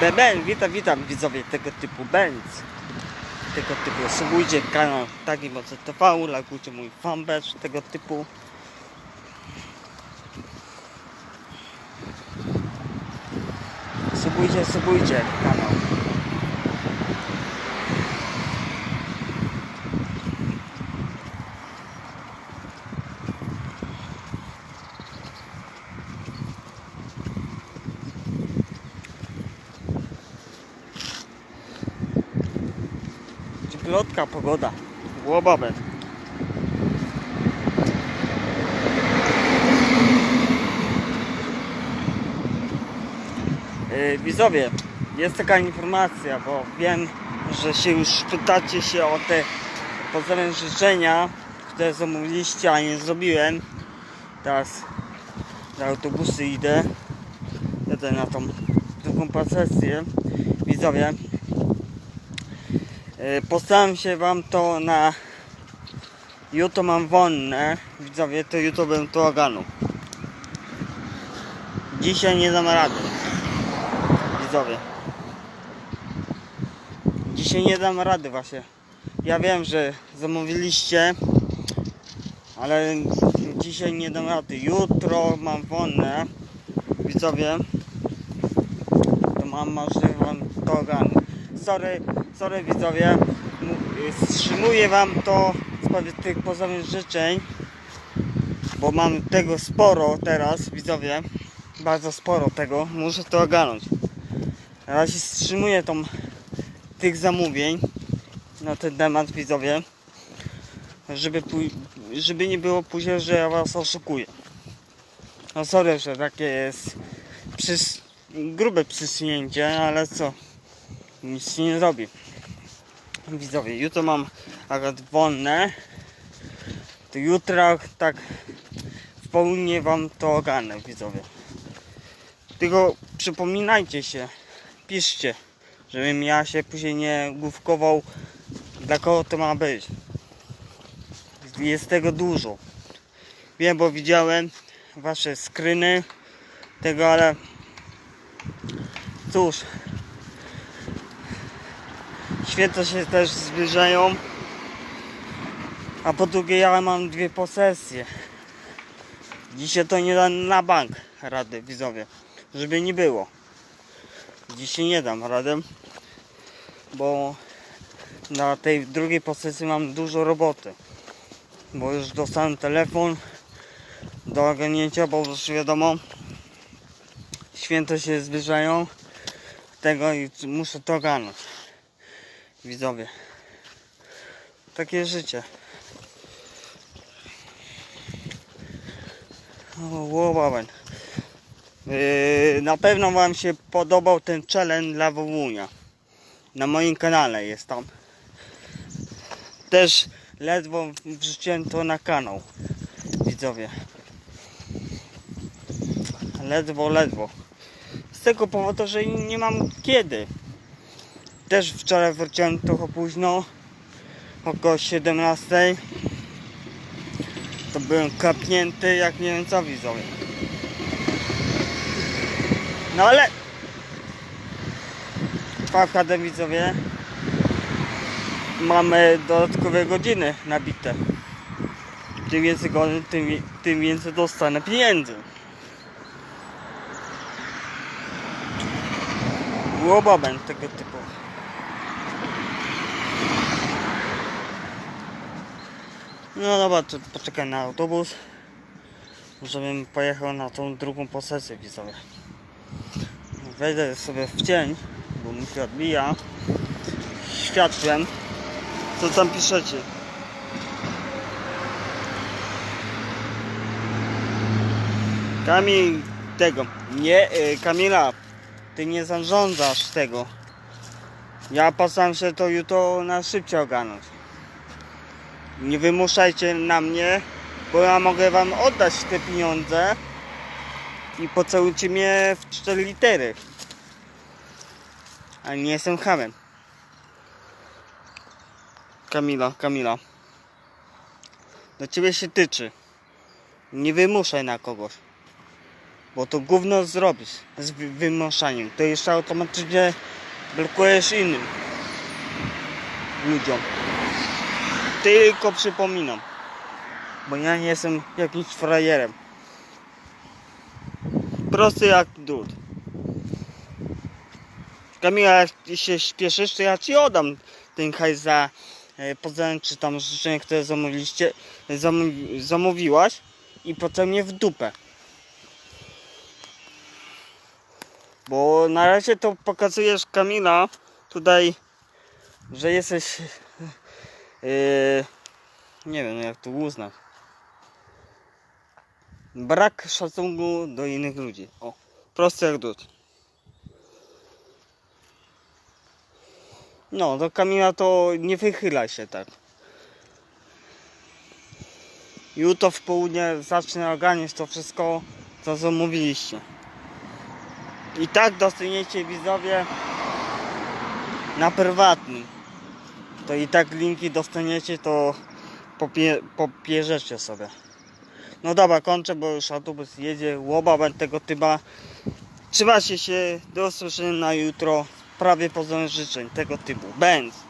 BBN, witam, witam widzowie tego typu Benz. Tego typu, subujcie kanał taki mocy TV, lajkujcie mój fanpage tego typu. Subujcie, subujcie kanał. Cieplotka pogoda. Łobowe. Yy, widzowie, jest taka informacja, bo wiem, że się już pytacie się o te pozorem życzenia, które zamówiliście, a nie zrobiłem. Teraz na autobusy idę. Jadę na tą drugą procesję. Widzowie, Postaram się wam to na jutro mam wolne. Widzowie to jutro bym to ogarnął dzisiaj nie dam rady. Widzowie. Dzisiaj nie dam rady właśnie. Ja wiem, że zamówiliście ale dzisiaj nie dam rady. Jutro mam wolne. Widzowie. To mam możliwość to ogarnąć sorry, sorry widzowie, wstrzymuję wam to sprawie tych pozornych życzeń, bo mam tego sporo teraz, widzowie, bardzo sporo tego, muszę to ogarnąć. Na razie wstrzymuję tą, tych zamówień na ten temat, widzowie, żeby, żeby nie było później, że ja was oszukuję. No sorry, że takie jest przys- grube przysunięcie, ale co? Nic się nie zrobi. Widzowie, jutro mam akurat wolne. To jutro tak w południe wam to ogarnę, widzowie. Tylko przypominajcie się, piszcie, żebym ja się później nie główkował, dla kogo to ma być. Jest tego dużo. Wiem, bo widziałem wasze skryny tego, ale cóż, Święta się też zbliżają. A po drugie ja mam dwie posesje. Dzisiaj to nie dam na bank rady widzowie. Żeby nie było. Dzisiaj nie dam radę. Bo na tej drugiej posesji mam dużo roboty. Bo już dostałem telefon do ogarnięcia, bo już wiadomo święta się zbliżają tego i muszę to ogarnąć widzowie. Takie życie. O, łobaweń. Yy, na pewno Wam się podobał ten challenge dla Wowunia. Na moim kanale jest tam. Też ledwo wrzuciłem to na kanał. Widzowie. Ledwo, ledwo. Z tego powodu, że nie mam kiedy. Też wczoraj wróciłem trochę późno, około 17. To byłem kapnięty jak nie wiem co widzowie. No ale wchadę widzowie. Mamy dodatkowe godziny nabite. Tym więcej godzin, tym, tym więcej dostanę pieniędzy. Łobabem tego typu. No dobra, to poczekaj na autobus, żebym pojechał na tą drugą posesję widzowie. Wejdę sobie w cień, bo mi się odbija światłem. Co tam piszecie? Kamil tego, nie, y, Kamila, ty nie zarządzasz tego. Ja postaram się to jutro na szybciej ogarnąć. Nie wymuszajcie na mnie, bo ja mogę wam oddać te pieniądze i pocałujcie mnie w cztery litery. A nie jestem hamem. Kamila, Kamila. Do ciebie się tyczy. Nie wymuszaj na kogoś. Bo to gówno zrobisz z wy- wymuszaniem. To jeszcze automatycznie blokujesz innym ludziom. Tylko przypominam. Bo ja nie jestem jakimś frajerem. Prosty jak drut. Kamila, jak się śpieszysz, to ja ci oddam ten hajs za e, czy tam życzenie, które zamówiliście, zamówi, zamówiłaś i potem mnie w dupę. Bo na razie to pokazujesz Kamila tutaj, że jesteś yy, nie wiem jak to uznać. Brak szacunku do innych ludzi. O, prosty jak drut. No, do Kamila to nie wychylaj się tak. Jutro w południe zacznę ogarniać to wszystko, co zamówiliście. I tak dostaniecie widzowie na prywatnym. To i tak linki dostaniecie, to popie, popierzecie sobie. No dobra, kończę, bo już autobus jedzie, łoba będę tego typa. Trzymajcie się, do usłyszenia na jutro. Prawie poznałem życzeń tego typu. Będz.